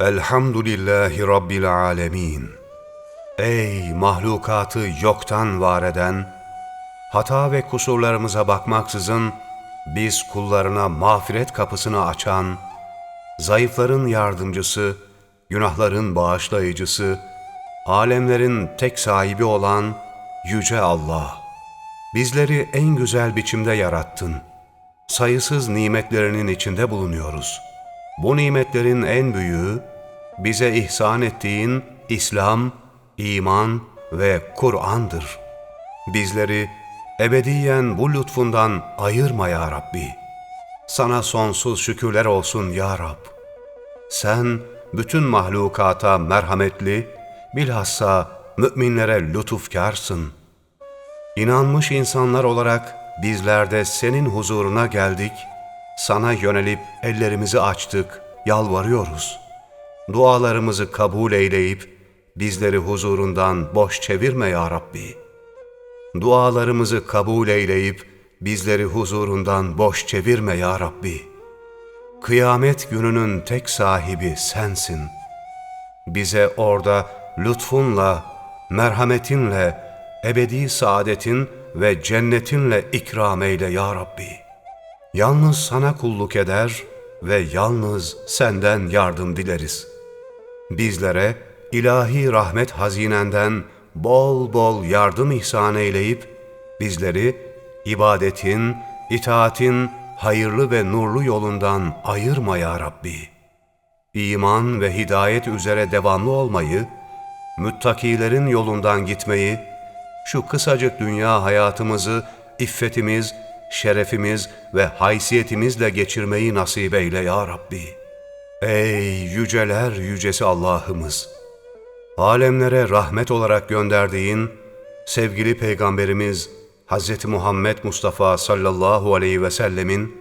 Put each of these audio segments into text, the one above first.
Elhamdülillahi Rabbil alemin. Ey mahlukatı yoktan var eden, hata ve kusurlarımıza bakmaksızın biz kullarına mağfiret kapısını açan, zayıfların yardımcısı, günahların bağışlayıcısı, alemlerin tek sahibi olan Yüce Allah. Bizleri en güzel biçimde yarattın. Sayısız nimetlerinin içinde bulunuyoruz. Bu nimetlerin en büyüğü, bize ihsan ettiğin İslam, iman ve Kur'an'dır. Bizleri ebediyen bu lütfundan ayırma ya Rabbi. Sana sonsuz şükürler olsun ya Rab. Sen bütün mahlukata merhametli, bilhassa müminlere lütufkarsın. İnanmış insanlar olarak bizler de senin huzuruna geldik, sana yönelip ellerimizi açtık, yalvarıyoruz. Dualarımızı kabul eyleyip bizleri huzurundan boş çevirme ya Rabbi. Dualarımızı kabul eyleyip bizleri huzurundan boş çevirme ya Rabbi. Kıyamet gününün tek sahibi sensin. Bize orada lütfunla, merhametinle, ebedi saadetin ve cennetinle ikram eyle ya Rabbi. Yalnız sana kulluk eder ve yalnız senden yardım dileriz. Bizlere ilahi rahmet hazinenden bol bol yardım ihsan eyleyip, bizleri ibadetin, itaatin hayırlı ve nurlu yolundan ayırma ya Rabbi. İman ve hidayet üzere devamlı olmayı, müttakilerin yolundan gitmeyi, şu kısacık dünya hayatımızı iffetimiz, şerefimiz ve haysiyetimizle geçirmeyi nasip eyle ya Rabbi. Ey yüceler yücesi Allah'ımız! Alemlere rahmet olarak gönderdiğin sevgili Peygamberimiz Hz. Muhammed Mustafa sallallahu aleyhi ve sellemin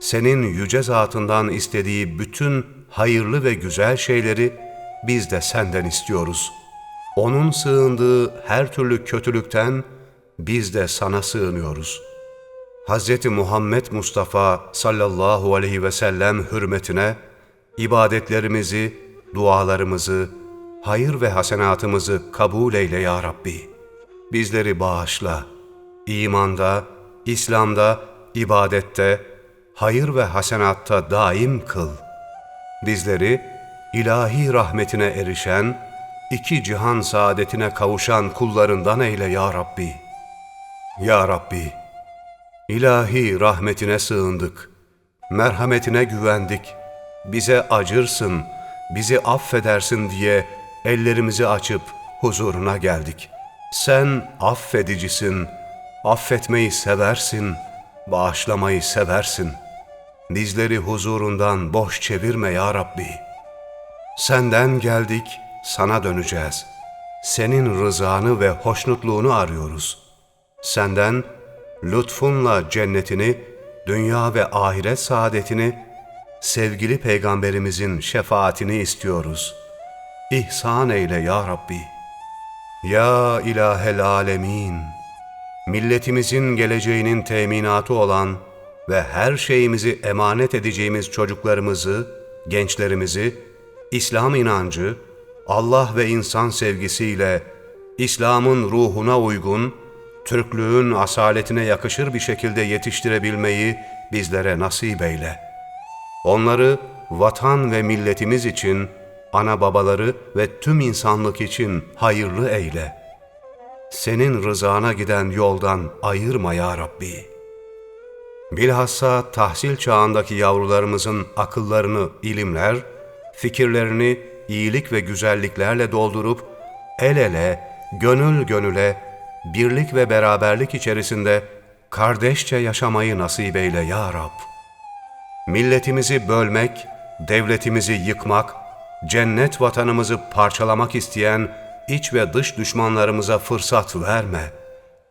senin yüce zatından istediği bütün hayırlı ve güzel şeyleri biz de senden istiyoruz. Onun sığındığı her türlü kötülükten biz de sana sığınıyoruz. Hz. Muhammed Mustafa sallallahu aleyhi ve sellem hürmetine ibadetlerimizi, dualarımızı, hayır ve hasenatımızı kabul eyle ya Rabbi. Bizleri bağışla. İmanda, İslam'da, ibadette, hayır ve hasenatta daim kıl. Bizleri ilahi rahmetine erişen, iki cihan saadetine kavuşan kullarından eyle ya Rabbi. Ya Rabbi, ilahi rahmetine sığındık, merhametine güvendik, bize acırsın, bizi affedersin diye ellerimizi açıp huzuruna geldik. Sen affedicisin, affetmeyi seversin, bağışlamayı seversin. Bizleri huzurundan boş çevirme ya Rabbi. Senden geldik, sana döneceğiz. Senin rızanı ve hoşnutluğunu arıyoruz. Senden lütfunla cennetini, dünya ve ahiret saadetini, sevgili peygamberimizin şefaatini istiyoruz. İhsan eyle ya Rabbi. Ya ilahel alemin, milletimizin geleceğinin teminatı olan ve her şeyimizi emanet edeceğimiz çocuklarımızı, gençlerimizi, İslam inancı, Allah ve insan sevgisiyle İslam'ın ruhuna uygun, Türklüğün asaletine yakışır bir şekilde yetiştirebilmeyi bizlere nasip eyle. Onları vatan ve milletimiz için, ana babaları ve tüm insanlık için hayırlı eyle. Senin rızana giden yoldan ayırma ya Rabbi. Bilhassa tahsil çağındaki yavrularımızın akıllarını ilimler, fikirlerini iyilik ve güzelliklerle doldurup el ele, gönül gönüle, birlik ve beraberlik içerisinde kardeşçe yaşamayı nasip eyle ya Rab. Milletimizi bölmek, devletimizi yıkmak, cennet vatanımızı parçalamak isteyen iç ve dış düşmanlarımıza fırsat verme.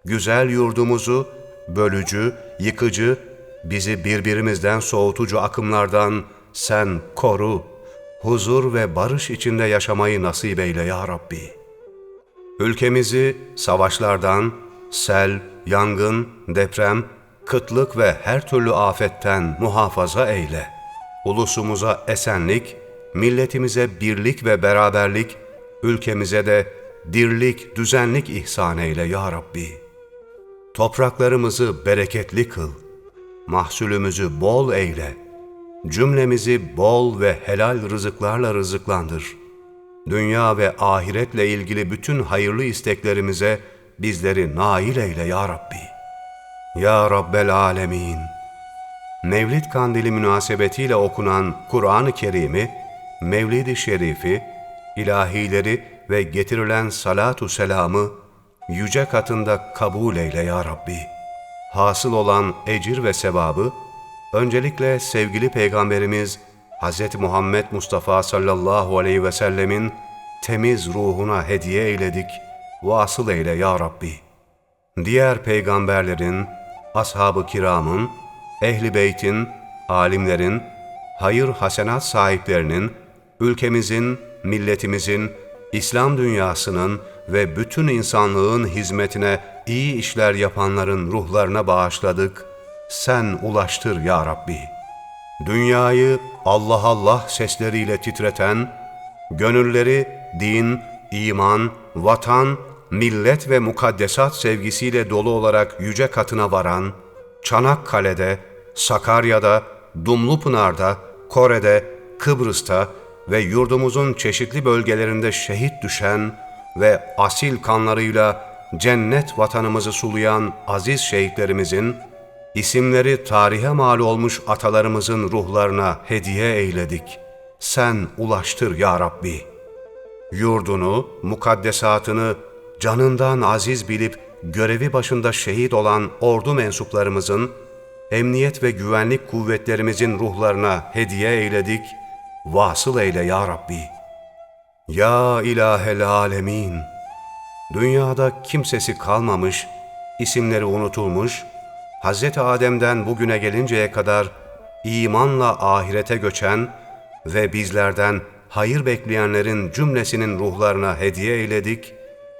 Güzel yurdumuzu bölücü, yıkıcı, bizi birbirimizden soğutucu akımlardan sen koru, huzur ve barış içinde yaşamayı nasip eyle ya Rabbi. Ülkemizi savaşlardan, sel, yangın, deprem, kıtlık ve her türlü afetten muhafaza eyle. Ulusumuza esenlik, milletimize birlik ve beraberlik, ülkemize de dirlik, düzenlik ihsan eyle ya Rabbi. Topraklarımızı bereketli kıl, mahsulümüzü bol eyle, cümlemizi bol ve helal rızıklarla rızıklandır. Dünya ve ahiretle ilgili bütün hayırlı isteklerimize bizleri nail eyle ya Rabbi. Ya Rabbel Alemin. Mevlid kandili münasebetiyle okunan Kur'an-ı Kerim'i, Mevlid-i Şerifi, ilahileri ve getirilen salatu selamı yüce katında kabul eyle ya Rabbi. Hasıl olan ecir ve sevabı, öncelikle sevgili Peygamberimiz Hz. Muhammed Mustafa sallallahu aleyhi ve sellemin temiz ruhuna hediye eyledik, vasıl eyle ya Rabbi. Diğer peygamberlerin, ashab-ı kiramın, ehli beytin, alimlerin, hayır hasenat sahiplerinin, ülkemizin, milletimizin, İslam dünyasının ve bütün insanlığın hizmetine iyi işler yapanların ruhlarına bağışladık. Sen ulaştır ya Rabbi. Dünyayı Allah Allah sesleriyle titreten, gönülleri din, iman, vatan, millet ve mukaddesat sevgisiyle dolu olarak yüce katına varan, Çanakkale'de, Sakarya'da, Dumlupınar'da, Kore'de, Kıbrıs'ta ve yurdumuzun çeşitli bölgelerinde şehit düşen ve asil kanlarıyla cennet vatanımızı sulayan aziz şehitlerimizin, isimleri tarihe mal olmuş atalarımızın ruhlarına hediye eyledik. Sen ulaştır ya Rabbi. Yurdunu, mukaddesatını canından aziz bilip görevi başında şehit olan ordu mensuplarımızın, emniyet ve güvenlik kuvvetlerimizin ruhlarına hediye eyledik, vasıl eyle ya Rabbi. Ya ilahel alemin, dünyada kimsesi kalmamış, isimleri unutulmuş, Hz. Adem'den bugüne gelinceye kadar imanla ahirete göçen ve bizlerden hayır bekleyenlerin cümlesinin ruhlarına hediye eyledik,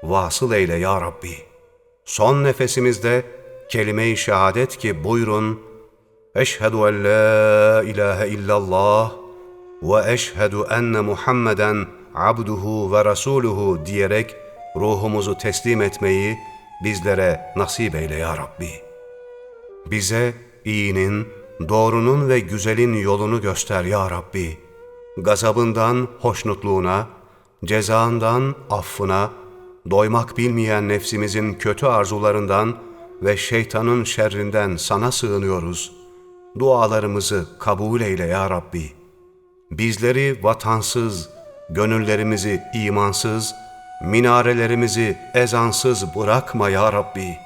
vasıl eyle ya Rabbi. Son nefesimizde kelime-i şehadet ki buyurun, Eşhedü en la ilahe illallah ve eşhedü enne Muhammeden abduhu ve rasuluhu diyerek ruhumuzu teslim etmeyi bizlere nasip eyle ya Rabbi. Bize iyinin, doğrunun ve güzelin yolunu göster ya Rabbi. Gazabından hoşnutluğuna, cezandan affına, doymak bilmeyen nefsimizin kötü arzularından ve şeytanın şerrinden sana sığınıyoruz. Dualarımızı kabul eyle ya Rabbi. Bizleri vatansız, gönüllerimizi imansız, minarelerimizi ezansız bırakma ya Rabbi.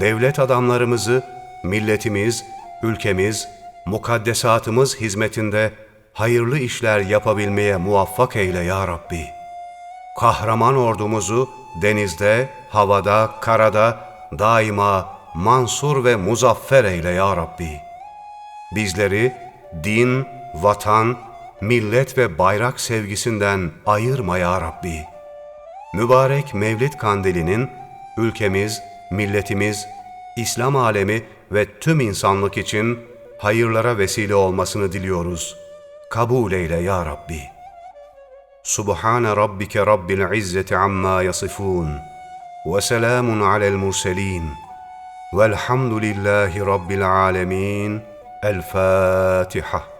Devlet adamlarımızı milletimiz, ülkemiz, mukaddesatımız hizmetinde hayırlı işler yapabilmeye muvaffak eyle ya Rabbi. Kahraman ordumuzu denizde, havada, karada daima mansur ve muzaffer eyle ya Rabbi. Bizleri din, vatan, millet ve bayrak sevgisinden ayırma ya Rabbi. Mübarek Mevlid Kandili'nin ülkemiz, milletimiz, İslam alemi ve tüm insanlık için hayırlara vesile olmasını diliyoruz. Kabul eyle ya Rabbi. Subhane Rabbike Rabbil İzzeti amma yasifun ve selamun alel murselin velhamdülillahi Rabbil alemin. El Fatiha.